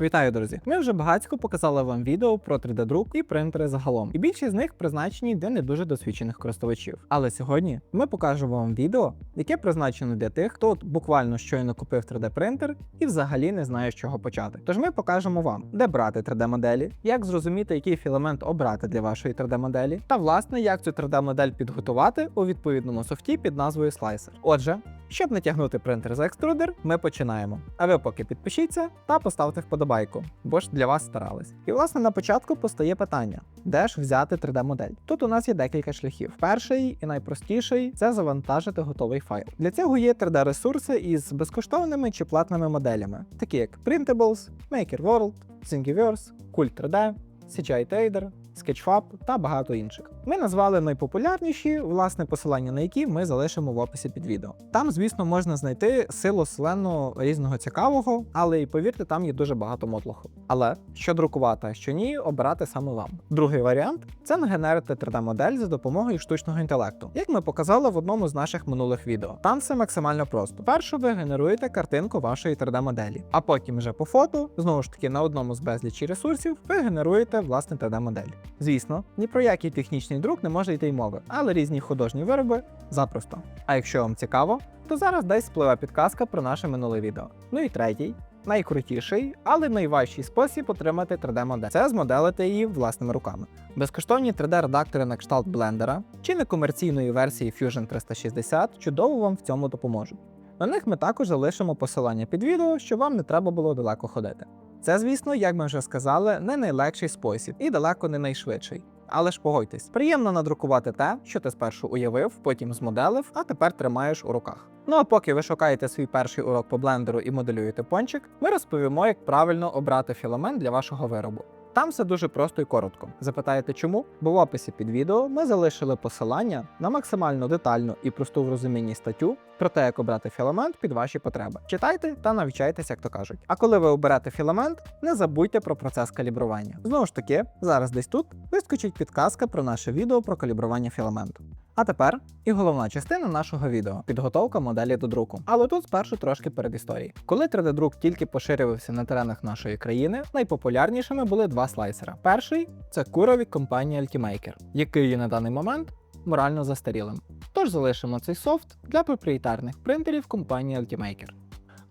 Вітаю, друзі! Ми вже багатько показали вам відео про 3D-друк і принтери загалом, і більшість з них призначені для не дуже досвідчених користувачів. Але сьогодні ми покажемо вам відео, яке призначено для тих, хто буквально щойно купив 3D-принтер і взагалі не знає, з чого почати. Тож ми покажемо вам, де брати 3D-моделі, як зрозуміти, який філамент обрати для вашої 3D-моделі, та власне як цю 3D-модель підготувати у відповідному софті під назвою Slicer. Отже, щоб натягнути принтер за екструдер, ми починаємо. А ви поки підпишіться та поставте вподобайку, бо ж для вас старались. І власне на початку постає питання: де ж взяти 3D-модель? Тут у нас є декілька шляхів. Перший і найпростіший це завантажити готовий файл. Для цього є 3D-ресурси із безкоштовними чи платними моделями, такі як Printables, Maker World, Thingiverse, Cult 3D, CGI Trader, Sketchfab та багато інших. Ми назвали найпопулярніші, власне, посилання на які ми залишимо в описі під відео. Там, звісно, можна знайти силу селену різного цікавого, але і повірте, там є дуже багато мотлоху. Але що друкувати, а що ні, обирати саме вам. Другий варіант це нагенерити 3D-модель за допомогою штучного інтелекту, як ми показали в одному з наших минулих відео. Там все максимально просто. Першу ви генеруєте картинку вашої 3D-моделі, а потім вже по фото, знову ж таки, на одному з безлічі ресурсів, ви генеруєте власне 3D-модель. Звісно, ні про який технічний друк не може йти й мови, але різні художні вироби запросто. А якщо вам цікаво, то зараз десь спливе підказка про наше минуле відео. Ну і третій. Найкрутіший, але найважчий спосіб отримати 3D-модель це змоделити її власними руками. Безкоштовні 3D-редактори на кшталт блендера чи некомерційної версії Fusion 360 чудово вам в цьому допоможуть. На них ми також залишимо посилання під відео, щоб вам не треба було далеко ходити. Це, звісно, як ми вже сказали, не найлегший спосіб і далеко не найшвидший. Але ж погодьтесь, приємно надрукувати те, що ти спершу уявив, потім змоделив, а тепер тримаєш у руках. Ну а поки ви шукаєте свій перший урок по блендеру і моделюєте пончик, ми розповімо, як правильно обрати філамент для вашого виробу. Там все дуже просто і коротко. Запитаєте чому? Бо в описі під відео ми залишили посилання на максимально детальну і просту в розумінні статтю про те, як обрати філамент під ваші потреби. Читайте та навчайтеся, як то кажуть. А коли ви оберете філамент, не забудьте про процес калібрування. Знову ж таки, зараз десь тут вискочить підказка про наше відео про калібрування філаменту. А тепер і головна частина нашого відео підготовка моделі до друку. Але тут спершу трошки перед історії. Коли 3D-друк тільки поширювався на теренах нашої країни, найпопулярнішими були два слайсера. Перший це курові компанії Ultimaker, який на даний момент морально застарілим. Тож залишимо цей софт для проприєтарних принтерів компанії Ultimaker.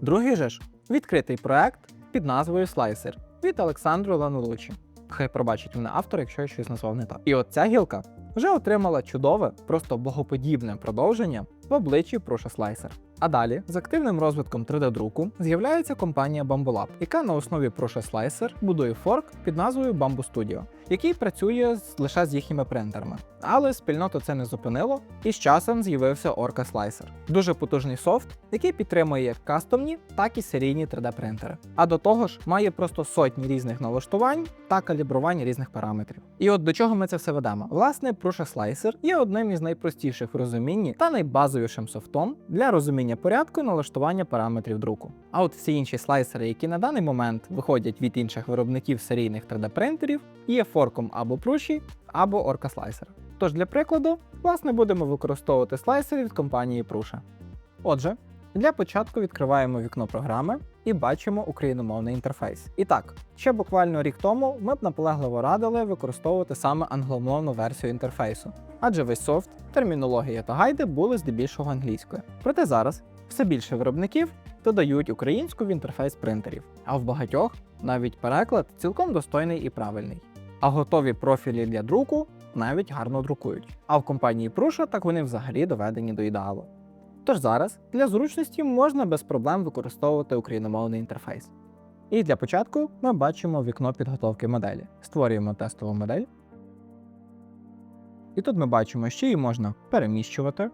Другий же ж відкритий проект під назвою Slicer від Олександру Ланулучі. Хай пробачить мене автор, якщо я щось назвав не так. І от ця гілка вже отримала чудове, просто богоподібне продовження в обличчі Prusa Slicer. А далі, з активним розвитком 3D-друку, з'являється компанія Bambulab, яка на основі Prusa Slicer будує форк під назвою Bamboo Studio, який працює лише з їхніми принтерами. Але спільноту це не зупинило, і з часом з'явився Orca Slicer. Дуже потужний софт, який підтримує як кастомні, так і серійні 3D-принтери. А до того ж, має просто сотні різних налаштувань та калібрувань різних параметрів. І от до чого ми це все ведемо? Власне, Prusa Slicer є одним із найпростіших в розумінні та найбазовішим софтом для розуміння порядку налаштування параметрів друку. А от всі інші слайсери, які на даний момент виходять від інших виробників серійних 3D-принтерів, є форком або Prushi, або Slicer. Тож для прикладу, власне, будемо використовувати слайсери від компанії Prusa. Отже, для початку відкриваємо вікно програми і бачимо україномовний інтерфейс. І так, ще буквально рік тому ми б наполегливо радили використовувати саме англомовну версію інтерфейсу, адже весь софт, термінологія та гайди були здебільшого англійською. Проте зараз все більше виробників додають українську в інтерфейс принтерів, а в багатьох навіть переклад цілком достойний і правильний. А готові профілі для друку навіть гарно друкують. А в компанії Prusa так вони взагалі доведені до ідеалу. Тож зараз для зручності можна без проблем використовувати україномовний інтерфейс. І для початку ми бачимо вікно підготовки моделі. Створюємо тестову модель. І тут ми бачимо, що її можна переміщувати.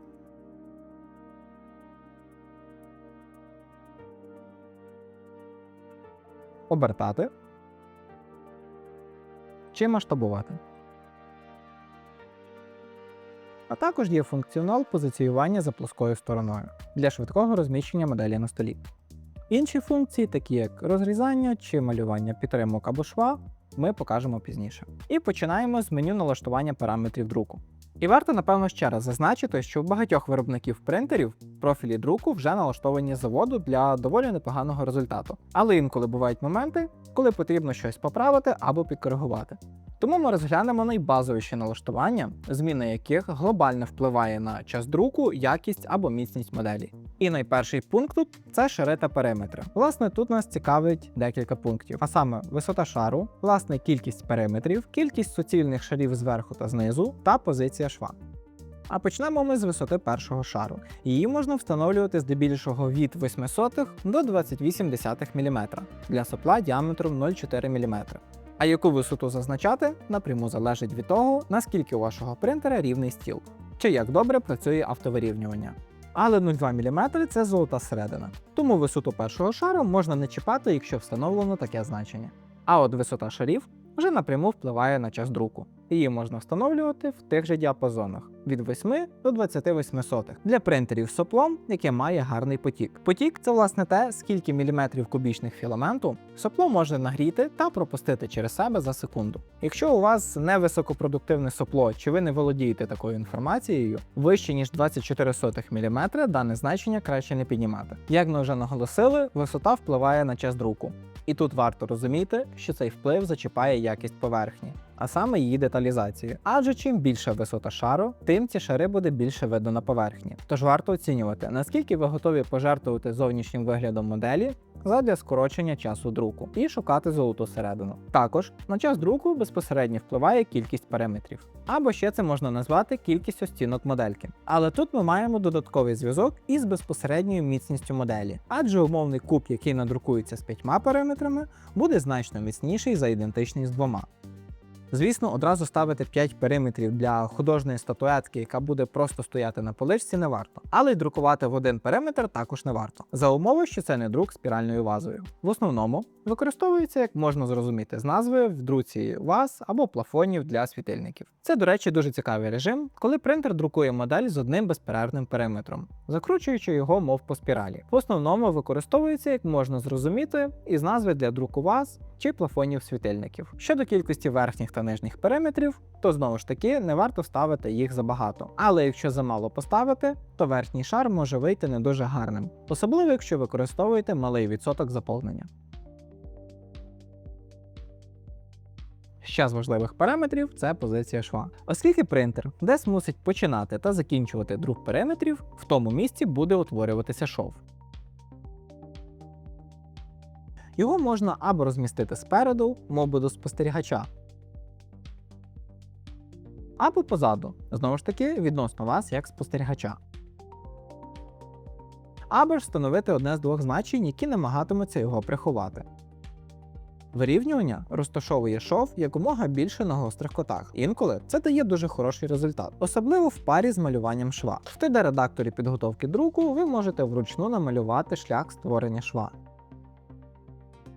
Обертати чи масштабувати. А також є функціонал позиціювання за плоскою стороною для швидкого розміщення моделі на столі. Інші функції, такі як розрізання чи малювання підтримок або шва, ми покажемо пізніше. І починаємо з меню налаштування параметрів друку. І варто, напевно, ще раз зазначити, що у багатьох виробників принтерів профілі друку вже налаштовані заводу для доволі непоганого результату. Але інколи бувають моменти, коли потрібно щось поправити або підкоригувати. Тому ми розглянемо найбазовіші налаштування, зміна яких глобально впливає на час друку, якість або міцність моделі. І найперший пункт тут це шари та периметри. Власне, тут нас цікавить декілька пунктів, а саме висота шару, власне, кількість периметрів, кількість суцільних шарів зверху та знизу та позиція шва. А почнемо ми з висоти першого шару. Її можна встановлювати здебільшого від 0,08 до 28 мм для сопла діаметром 0,4 мм. А яку висоту зазначати напряму залежить від того, наскільки у вашого принтера рівний стіл, чи як добре працює автовирівнювання. Але 0,2 мм це золота середина, тому висоту першого шару можна не чіпати, якщо встановлено таке значення. А от висота шарів вже напряму впливає на час друку. Її можна встановлювати в тих же діапазонах від 8 до 28 сотих для принтерів з соплом, яке має гарний потік. Потік це власне те, скільки міліметрів кубічних філаменту сопло може нагріти та пропустити через себе за секунду. Якщо у вас не високопродуктивне сопло, чи ви не володієте такою інформацією, вище ніж 24 сотих мм дане значення краще не піднімати. Як ми вже наголосили, висота впливає на час друку. І тут варто розуміти, що цей вплив зачіпає якість поверхні, а саме її деталізацію. Адже чим більша висота шару, тим ці шари буде більше видно на поверхні. Тож варто оцінювати, наскільки ви готові пожертвувати зовнішнім виглядом моделі задля скорочення часу друку і шукати золоту середину. Також на час друку безпосередньо впливає кількість параметрів. Або ще це можна назвати кількістю стінок модельки. Але тут ми маємо додатковий зв'язок із безпосередньою міцністю моделі, адже умовний куб, який надрукується з п'ятьма параметрами, буде значно міцніший за ідентичний з двома. Звісно, одразу ставити 5 периметрів для художньої статуетки, яка буде просто стояти на поличці, не варто. Але й друкувати в один периметр також не варто. За умови, що це не друк спіральною вазою. В основному використовується, як можна зрозуміти з назви, в друці ваз або плафонів для світильників. Це, до речі, дуже цікавий режим, коли принтер друкує модель з одним безперервним периметром, закручуючи його, мов по спіралі. В основному використовується, як можна зрозуміти, із назви для друку ваз чи плафонів світильників. Щодо кількості верхніх та нижніх периметрів, то знову ж таки не варто ставити їх забагато. Але якщо замало поставити, то верхній шар може вийти не дуже гарним, особливо якщо використовуєте малий відсоток заповнення. Ще з важливих параметрів це позиція шва. Оскільки принтер десь мусить починати та закінчувати друк периметрів, в тому місці буде утворюватися шов. Його можна або розмістити спереду, мов до спостерігача, або позаду, знову ж таки, відносно вас як спостерігача. Або ж встановити одне з двох значень, які намагатимуться його приховати. Вирівнювання розташовує шов якомога більше на гострих котах. Інколи це дає дуже хороший результат, особливо в парі з малюванням шва. В 3D-редакторі підготовки друку ви можете вручну намалювати шлях створення шва.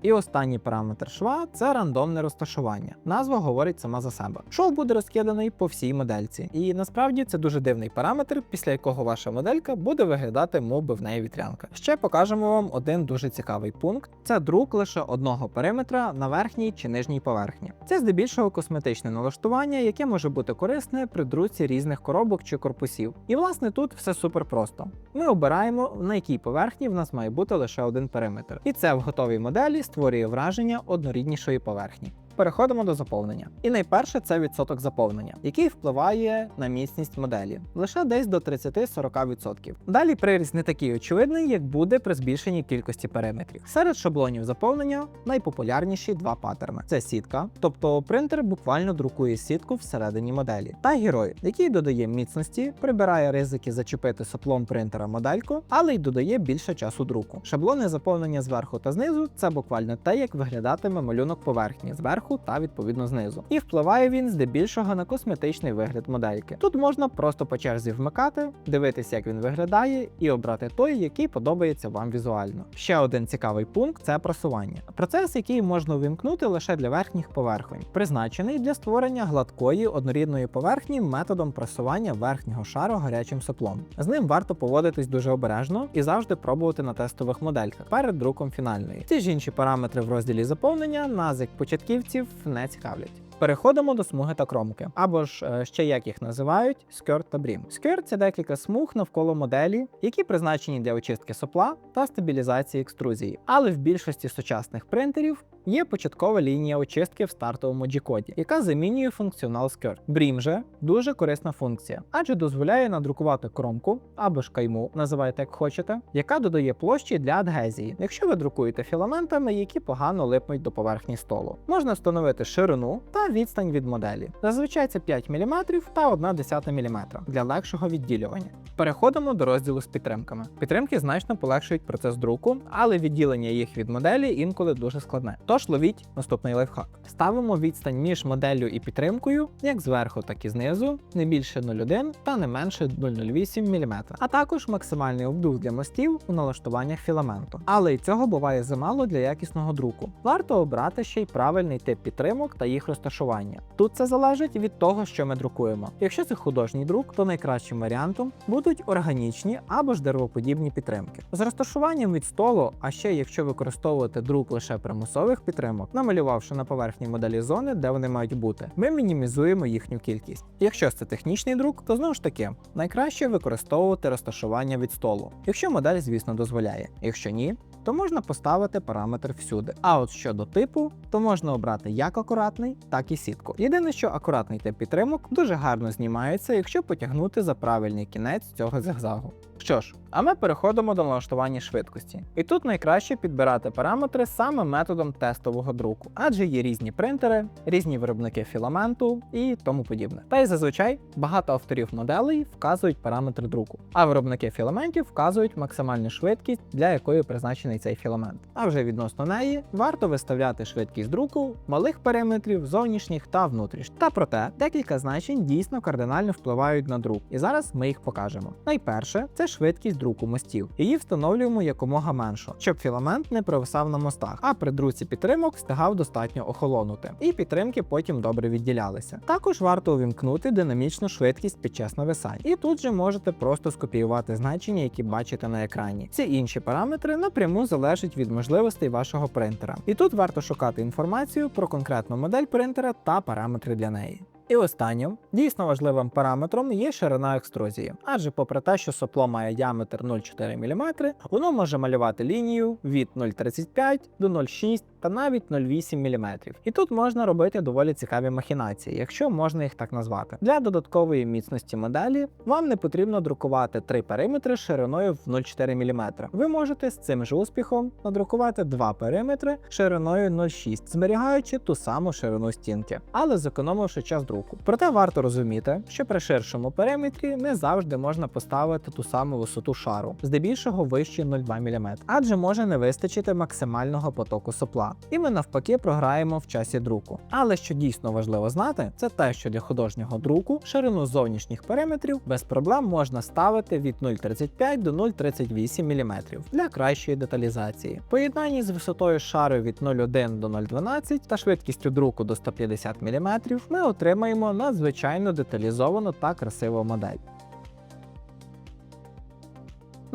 І останній параметр шва це рандомне розташування. Назва говорить сама за себе. Шов буде розкиданий по всій модельці. І насправді це дуже дивний параметр, після якого ваша моделька буде виглядати, мов би в неї вітрянка. Ще покажемо вам один дуже цікавий пункт: це друк лише одного периметра на верхній чи нижній поверхні. Це здебільшого косметичне налаштування, яке може бути корисне при друці різних коробок чи корпусів. І власне тут все супер просто. Ми обираємо, на якій поверхні в нас має бути лише один периметр. І це в готовій моделі створює враження одноріднішої поверхні. Переходимо до заповнення. І найперше це відсоток заповнення, який впливає на міцність моделі лише десь до 30-40%. Далі приріст не такий очевидний, як буде при збільшенні кількості периметрів. Серед шаблонів заповнення найпопулярніші два паттерни: це сітка, тобто принтер буквально друкує сітку всередині моделі, та герой, який додає міцності, прибирає ризики зачепити соплом принтера модельку, але й додає більше часу друку. Шаблони заповнення зверху та знизу це буквально те, як виглядатиме малюнок поверхні зверху та відповідно знизу. І впливає він здебільшого на косметичний вигляд модельки. Тут можна просто по черзі вмикати, дивитися, як він виглядає, і обрати той, який подобається вам візуально. Ще один цікавий пункт це просування. Процес, який можна увімкнути лише для верхніх поверхонь, призначений для створення гладкої однорідної поверхні методом просування верхнього шару гарячим соплом. З ним варто поводитись дуже обережно і завжди пробувати на тестових модельках перед друком фінальної. Ці ж інші параметри в розділі заповнення нас, як початківців, українців не цікавлять. Переходимо до смуги та кромки, або ж ще як їх називають скьорт та брім. Скьорт це декілька смуг навколо моделі, які призначені для очистки сопла та стабілізації екструзії. Але в більшості сучасних принтерів є початкова лінія очистки в стартовому G-коді, яка замінює функціонал скерт. Брім же дуже корисна функція, адже дозволяє надрукувати кромку або ж кайму, називайте як хочете, яка додає площі для адгезії, якщо ви друкуєте філаментами, які погано липнуть до поверхні столу. Можна встановити ширину та відстань від моделі. Зазвичай це 5 мм та 1,1 мм для легшого відділювання. Переходимо до розділу з підтримками. Підтримки значно полегшують процес друку, але відділення їх від моделі інколи дуже складне. Тож ловіть наступний лайфхак. Ставимо відстань між моделлю і підтримкою, як зверху, так і знизу, не більше 0,1 та не менше 0,08 мм, а також максимальний обдув для мостів у налаштуваннях філаменту. Але й цього буває замало для якісного друку. Варто обрати ще й правильний тип підтримок та їх розташування. Тут це залежить від того, що ми друкуємо. Якщо це художній друк, то найкращим варіантом будуть органічні або ж деревоподібні підтримки. З розташуванням від столу, а ще якщо використовувати друк лише примусових підтримок, намалювавши на поверхні моделі зони, де вони мають бути, ми мінімізуємо їхню кількість. Якщо це технічний друк, то знову ж таки найкраще використовувати розташування від столу, якщо модель, звісно, дозволяє. Якщо ні, то можна поставити параметр всюди. А от щодо типу, то можна обрати як акуратний, так і сітку. Єдине, що акуратний тип підтримок дуже гарно знімається, якщо потягнути за правильний кінець цього зигзагу. Що ж, а ми переходимо до налаштування швидкості. І тут найкраще підбирати параметри саме методом тестового друку, адже є різні принтери, різні виробники філаменту і тому подібне. Та й зазвичай багато авторів моделей вказують параметри друку, а виробники філаментів вказують максимальну швидкість, для якої призначений цей філамент. А вже відносно неї варто виставляти швидкість друку малих периметрів, зовнішніх та внутрішніх. Та проте декілька значень дійсно кардинально впливають на друк, і зараз ми їх покажемо. Найперше це швидкість друку мостів. Її встановлюємо якомога меншу, щоб філамент не провисав на мостах, а при друці підтримок встигав достатньо охолонути, і підтримки потім добре відділялися. Також варто увімкнути динамічну швидкість під час нависань. І тут же можете просто скопіювати значення, які бачите на екрані. Ці інші параметри напряму залежать від можливостей вашого принтера. І тут варто шукати інформацію про конкретну модель принтера та параметри для неї. І останнім, дійсно важливим параметром є ширина екструзії, адже попри те, що сопло має діаметр 0,4 мм, воно може малювати лінію від 0,35 до 0,6 та навіть 0,8 мм. І тут можна робити доволі цікаві махінації, якщо можна їх так назвати. Для додаткової міцності моделі вам не потрібно друкувати три периметри шириною в 0,4 мм. Ви можете з цим же успіхом надрукувати два периметри шириною 0,6, зберігаючи ту саму ширину стінки, але зекономивши час друку. Проте варто розуміти, що при ширшому периметрі не завжди можна поставити ту саму висоту шару, здебільшого вище 0,2 мм, адже може не вистачити максимального потоку сопла і ми навпаки програємо в часі друку. Але що дійсно важливо знати, це те, що для художнього друку ширину зовнішніх периметрів без проблем можна ставити від 0,35 до 0,38 мм для кращої деталізації. Поєднанні з висотою шару від 0,1 до 0,12 та швидкістю друку до 150 мм ми отримаємо надзвичайно деталізовану та красиву модель.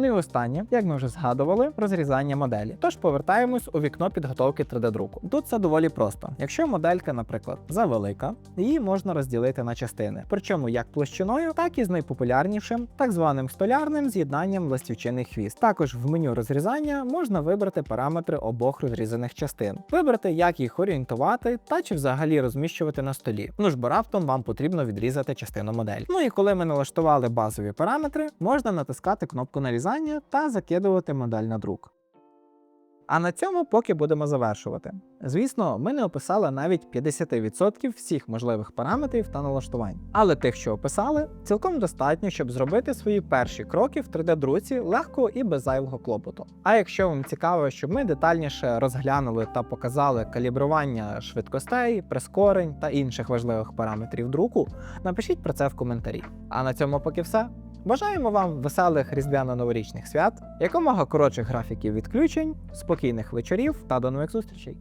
Ну і останнє, як ми вже згадували, розрізання моделі. Тож повертаємось у вікно підготовки 3D-друку. Тут це доволі просто. Якщо моделька, наприклад, завелика, її можна розділити на частини, причому як площиною, так і з найпопулярнішим, так званим столярним з'єднанням ластівчиний хвіст. Також в меню розрізання можна вибрати параметри обох розрізаних частин, вибрати, як їх орієнтувати та чи взагалі розміщувати на столі. Ну ж бо раптом вам потрібно відрізати частину моделі. Ну і коли ми налаштували базові параметри, можна натискати кнопку нарізання та закидувати модель на друк. А на цьому поки будемо завершувати. Звісно, ми не описали навіть 50% всіх можливих параметрів та налаштувань. Але тих, що описали, цілком достатньо, щоб зробити свої перші кроки в 3D-друці легко і без зайвого клопоту. А якщо вам цікаво, щоб ми детальніше розглянули та показали калібрування швидкостей, прискорень та інших важливих параметрів друку, напишіть про це в коментарі. А на цьому поки все. Бажаємо вам веселих різдвяно-новорічних свят, якомога коротших графіків відключень, спокійних вечорів та до нових зустрічей!